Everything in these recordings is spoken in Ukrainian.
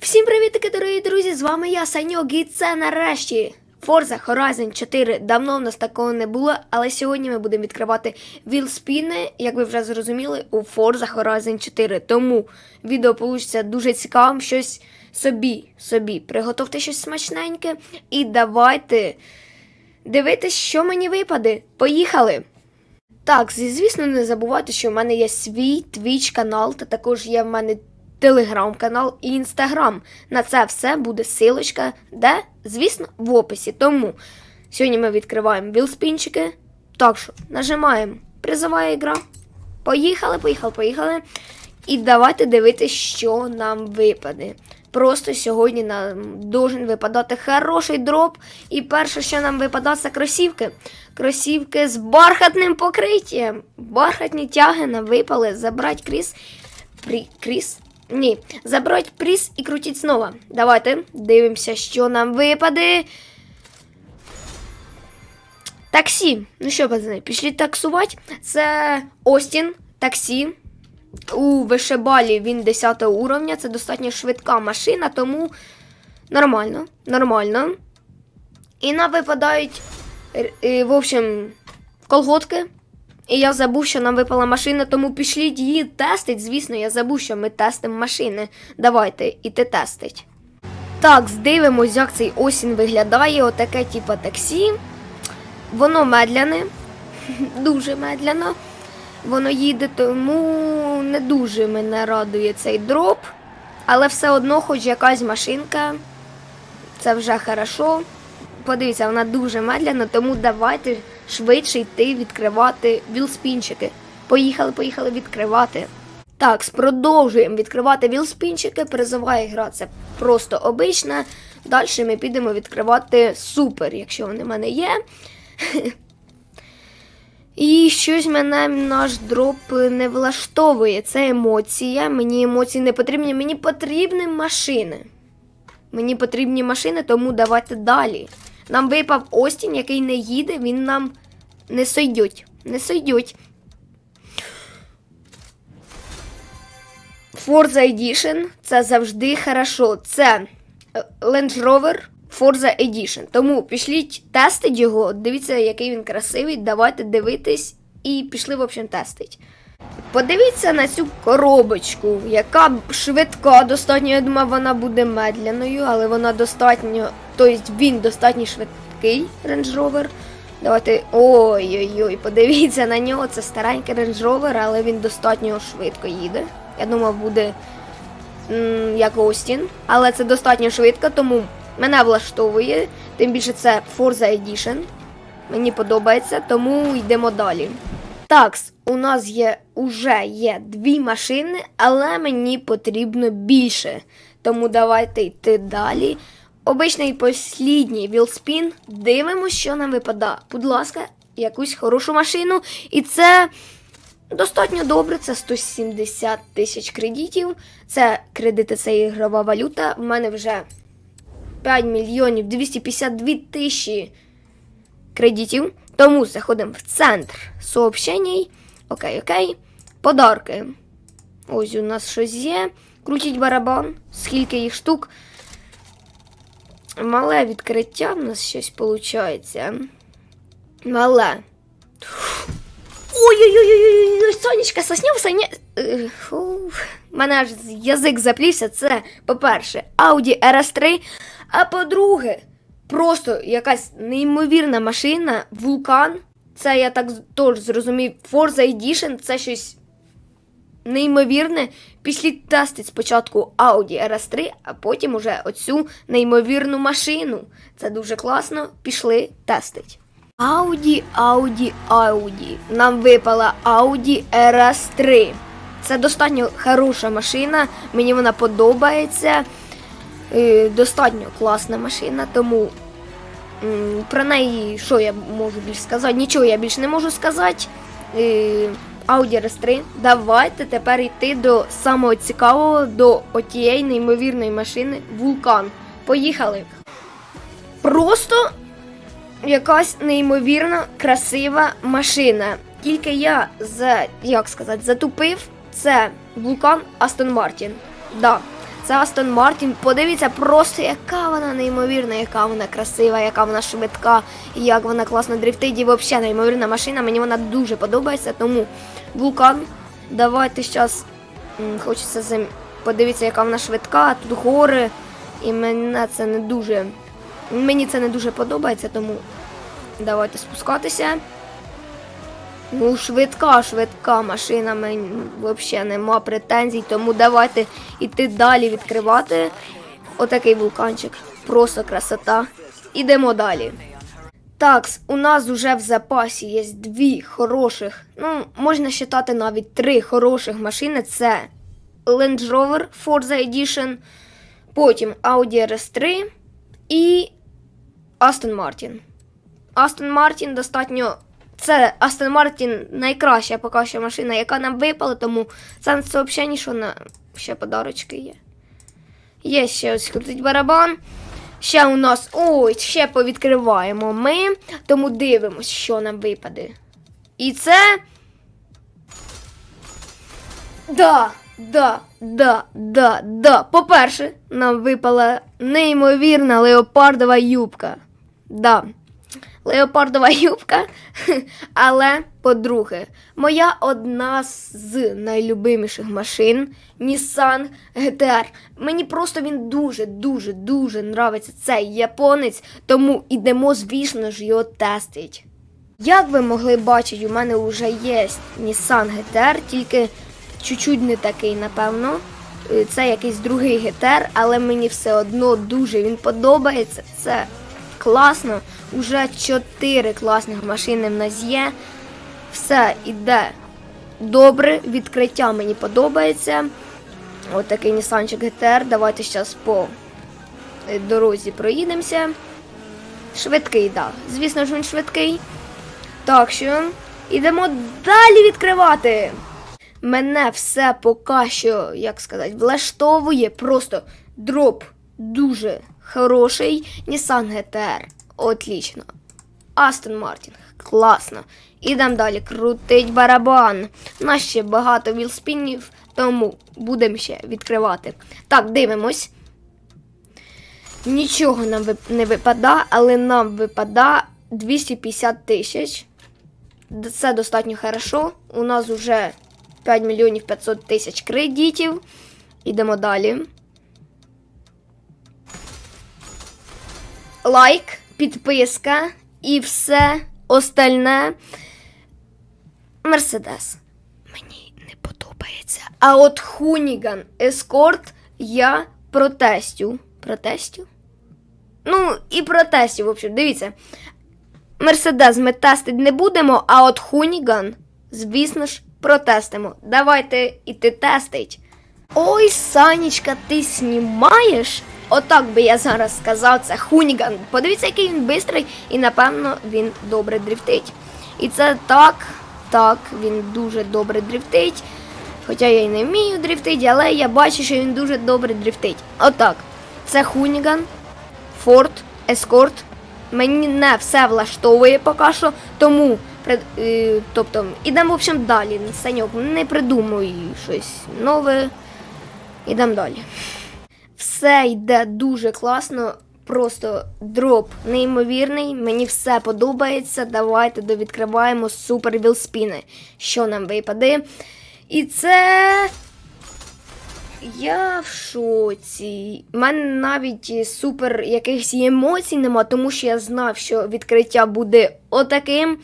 Всім привітки, дорогі друзі! З вами я, Саньок, і це нарешті Forza Horizon 4. Давно в нас такого не було, але сьогодні ми будемо відкривати вілспіни, як ви вже зрозуміли, у Forza Horizon 4. Тому відео вийде дуже цікавим, щось собі, собі. Приготовте щось смачненьке і давайте дивитись, що мені випаде. Поїхали! Так, звісно, не забувайте, що в мене є свій твіч канал, та також є в мене телеграм-канал і інстаграм. На це все буде силочка, де, звісно, в описі. Тому сьогодні ми відкриваємо білспінчики. Так що нажимаємо призова ігра. Поїхали, поїхали, поїхали. І давайте дивитися, що нам випаде. Просто сьогодні нам должен випадати хороший дроп. І перше, що нам випадає, це кросівки. Кросівки з бархатним покриттям. Бархатні тяги нам випали. Забрать кріс. Прі... Кріс? Ні. Забрать приз і крутіть знову. Давайте дивимося, що нам випаде. Таксі. Ну що, пацани, пішли таксувати. Це Остін, таксі. У Вишебалі він 10 уровня. Це достатньо швидка машина, тому нормально. Нормально. І нам випадають, е, в общем, колготки. І я забув, що нам випала машина, тому пішліть її тестить. Звісно, я забув, що ми тестимо машини. Давайте іти тестить. Так, здивимось, як цей осінь виглядає. Отаке, типа таксі. Воно медляне, дуже медляно. Воно їде, тому не дуже мене радує цей дроп. Але все одно, хоч якась машинка, це вже хорошо. Подивіться, вона дуже медляна, тому давайте швидше йти відкривати вілспінчики. Поїхали, поїхали відкривати. Так, продовжуємо відкривати вілспінчики. Призова ігра це просто обична. Далі ми підемо відкривати супер, якщо вони в мене є. І щось мене наш дроп не влаштовує. Це емоція. Мені емоції не потрібні. Мені потрібні машини. Мені потрібні машини, тому давайте далі. Нам випав Остін, який не їде, він нам не сойдють. Не сойдють. Forza Edition це завжди хорошо. Це е, Land Rover Forza Edition. Тому пішліть тестить його. Дивіться, який він красивий. Давайте дивитись і пішли, в общем, тестить. Подивіться на цю коробочку, яка швидка, достатньо, я думаю, вона буде медленною, але вона достатньо, тобто він достатньо швидкий Range Rover. Давайте. Ой-ой-ой, подивіться на нього. Це старенький Range Rover, але він достатньо швидко їде. Я думав, буде м, як Остін, але це достатньо швидко, тому мене влаштовує. Тим більше це Forza Edition. Мені подобається, тому йдемо далі. Такс, у нас є уже є дві машини, але мені потрібно більше. Тому давайте йти далі. Обичний послідній вілспін. Дивимося, що нам випадає. Будь ласка, якусь хорошу машину. І це достатньо добре. Це 170 тисяч кредитів. Це кредити, це ігрова валюта. В мене вже 5 мільйонів 252 тисячі кредитів. Тому заходимо в центр сообщений. Окей, окей. Подарки. Ось у нас щось є. Крутіть барабан. Скільки їх штук. Мале відкриття в нас щось виходить. Мале. Ой-ой-ой, сонечка, сосняв. У мене аж язик заплівся. Це, по-перше, Audi RS3. А по-друге, просто якась неймовірна машина, вулкан. Це я так теж зрозумів. Forza Edition це щось неймовірне. Після тестить спочатку Audi RS3, а потім уже оцю неймовірну машину. Це дуже класно. Пішли тестить. Audi, Audi, Audi. Нам випала Audi RS3. Це достатньо хороша машина. Мені вона подобається. Е, Достатньо класна машина, тому про неї що я можу більше сказати? Нічого я більше не можу сказати. Audi RS3. Давайте тепер йти до самого цікавого, до отієї неймовірної машини Вулкан. Поїхали. Просто якась неймовірно красива машина. Тільки я за як сказати, затупив це вулкан Астон Мартін. Да, Це Астон Мартін. Подивіться просто, яка вона неймовірна, яка вона красива, яка вона швидка, як вона класно дрифтить. І взагалі неймовірна машина. Мені вона дуже подобається. Тому вулкан. Давайте зараз хочеться зам... подивитися, яка вона швидка, тут гори. І мене це не дуже. Мені це не дуже подобається, тому давайте спускатися. Ну, швидка, швидка машина, мені взагалі нема претензій, тому давайте йти далі відкривати. Отакий вулканчик. Просто красота. Ідемо далі. Так, у нас вже в запасі є дві хороших, ну, можна вважати навіть три хороших машини. Це Land Rover Forza Edition, потім Audi RS3 і Aston Martin. Астон Мартін достатньо. Це Астон Мартін найкраща поки що машина, яка нам випала, тому це, взагалі нічого на ще подарочки є. Є ще ось крутить барабан. Ще у нас. Ой, ще повідкриваємо ми, тому дивимось, що нам випаде. І це. Да, да, да, да, да. По-перше, нам випала неймовірна леопардова юбка. Да. Леопардова юбка. Але, по-друге, моя одна з найлюбиміших машин Nissan GTR. Мені просто він дуже, дуже, нравиться цей японець, тому ідемо, звісно ж, його тестить. Як ви могли бачити, у мене вже є Nissan GTR, тільки чуть-чуть не такий, напевно. Це якийсь другий GTR, але мені все одно дуже він подобається. Це класно. Уже чотири класних машини в нас є. Все іде добре. Відкриття мені подобається. Ось такий Нісанчик GTR. Давайте зараз по е, дорозі проїдемося. Швидкий, так. Да. Звісно ж, він швидкий. Так що йдемо далі відкривати. Мене все поки що, як сказати, влаштовує. Просто дроп дуже хороший. Nissan GTR. Отлично. Астон Мартін. Класно. Ідемо далі. Крутить барабан. Нас ще багато вілспінів, тому будемо ще відкривати. Так, дивимось. Нічого нам не випада, але нам випада 250 тисяч. Це достатньо хорошо. У нас вже 5 мільйонів 500 тисяч кредитів. Ідемо далі. Лайк, підписка і все остальне. Мерседес. Мені не подобається. А от Хуніган Ескорт я протестю. Протестю? Ну, і протестю, в общем, дивіться. Мерседес ми тестити не будемо, а от Хуніган, звісно ж, протестимо. Давайте іти тестить. Ой, Санечка, ти знімаєш? Отак би я зараз сказав, це Хуніган. Подивіться, який він бистрий, і напевно він добре дрифтить. І це так, так, він дуже добре дрифтить. Хоча я й не вмію дрифтити, але я бачу, що він дуже добре дрифтить. Отак. Це Хуніган, Форд, Ескорт. Мені не все влаштовує поки що, тому е, тобто, ідемо в общем, далі. Саньок, не придумуй щось нове. Ідемо далі. Все йде дуже класно. Просто дроп неймовірний. Мені все подобається. Давайте довідкриваємо супер вілспіни. Що нам випаде? І це. Я в шоці. У мене навіть супер якихось емоцій нема, тому що я знав, що відкриття буде отаким.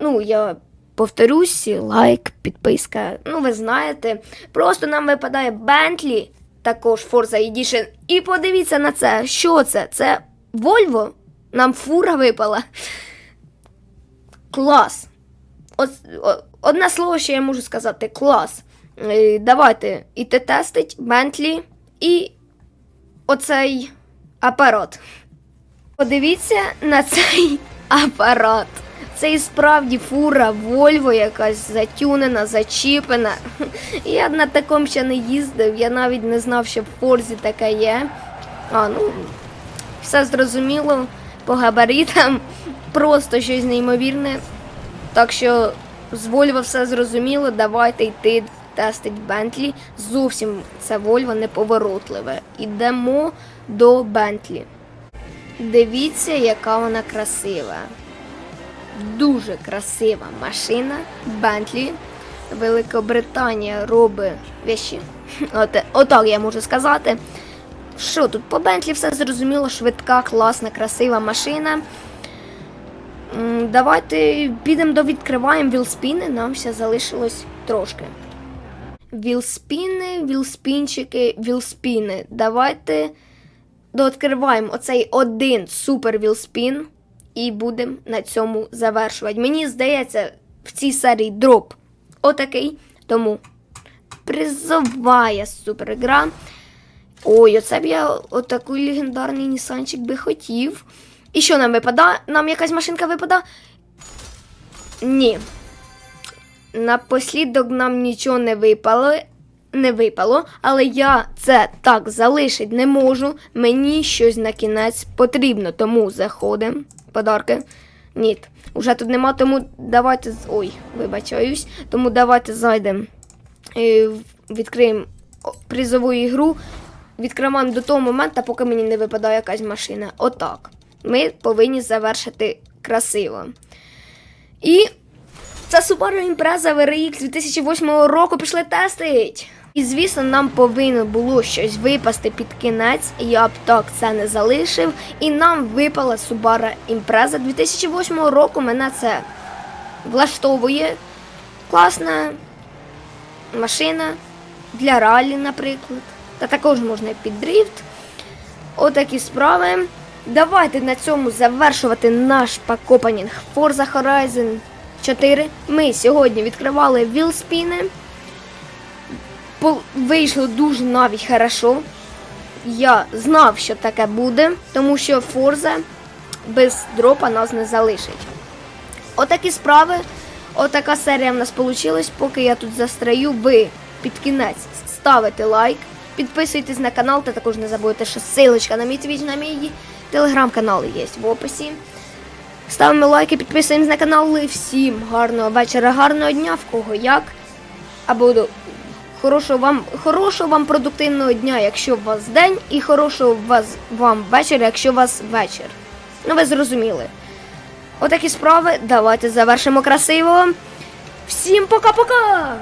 Ну, я повторюсь, лайк, підписка. Ну, ви знаєте. Просто нам випадає Bentley, також Forza Edition. І подивіться на це. Що це? Це Volvo? Нам фура випала. Клас. Одне слово, що я можу сказати: клас. Е, Давайте іти тестить Bentley і оцей апарат. Подивіться на цей апарат. Це і справді фура Volvo якась затюнена, зачіпена. Я на такому ще не їздив, я навіть не знав, що в Форзі таке є. А, ну, все зрозуміло по габаритам. Просто щось неймовірне. Так що з Volvo все зрозуміло, давайте йти тестить Бентлі. Зовсім це Вольво неповоротливе. Ідемо до Бентлі. Дивіться, яка вона красива. Дуже красива машина Бентлі. Великобританія робить вещі. От, отак я можу сказати. Що тут по Бентлі все зрозуміло, швидка, класна, красива машина. Давайте підемо до відкриваємо вілспіни, нам ще залишилось трошки. Вілспіни, вілспінчики, вілспіни. Давайте дооткриваємо оцей один супер вілспін і будемо на цьому завершувати. Мені здається, в цій серії дроп отакий. Тому призовая супергра. Ой, оце б я отакий легендарний Нісанчик би хотів. І що нам випадає? Нам якась машинка випадає? Ні. Напослідок нам нічого не випало. Не випало, але я це так залишити не можу. Мені щось на кінець потрібно, тому заходимо. Подарки. Ні, уже тут нема, тому давайте. Ой, вибачаюсь. Тому давайте зайдемо. е, Відкриємо призову ігру. Відкриваємо до того моменту, поки мені не випадає якась машина. Отак. Ми повинні завершити красиво. І це Subaru Impreza VRX 2008 року пішли тестить. І звісно, нам повинно було щось випасти під кінець. Б так це не залишив. І нам випала Subaru Impreza 2008 року. Мене це влаштовує. Класна машина для ралі, наприклад. Та також можна і під дріфт. Отакі справи. Давайте на цьому завершувати наш пакопанінг Forza Horizon 4. Ми сьогодні відкривали вілспіни. Вийшло дуже навіть хорошо. Я знав, що таке буде, тому що Forza без дропа нас не залишить. Отакі справи. Отака серія в нас вийшла. Поки я тут застраю, ви під кінець ставите лайк, підписуйтесь на канал, та також не забудьте, що ссылочка на мій твіч, на мій телеграм-канал є в описі. Ставимо лайки, підписуємось на канал. І Всім гарного вечора, гарного дня, в кого як. Або хорошого вам, хорошого вам продуктивного дня, якщо у вас день, і хорошого вас, вам вечора, якщо у вас вечір. Ну, ви зрозуміли. Отакі справи. Давайте завершимо красиво. Всім пока-пока!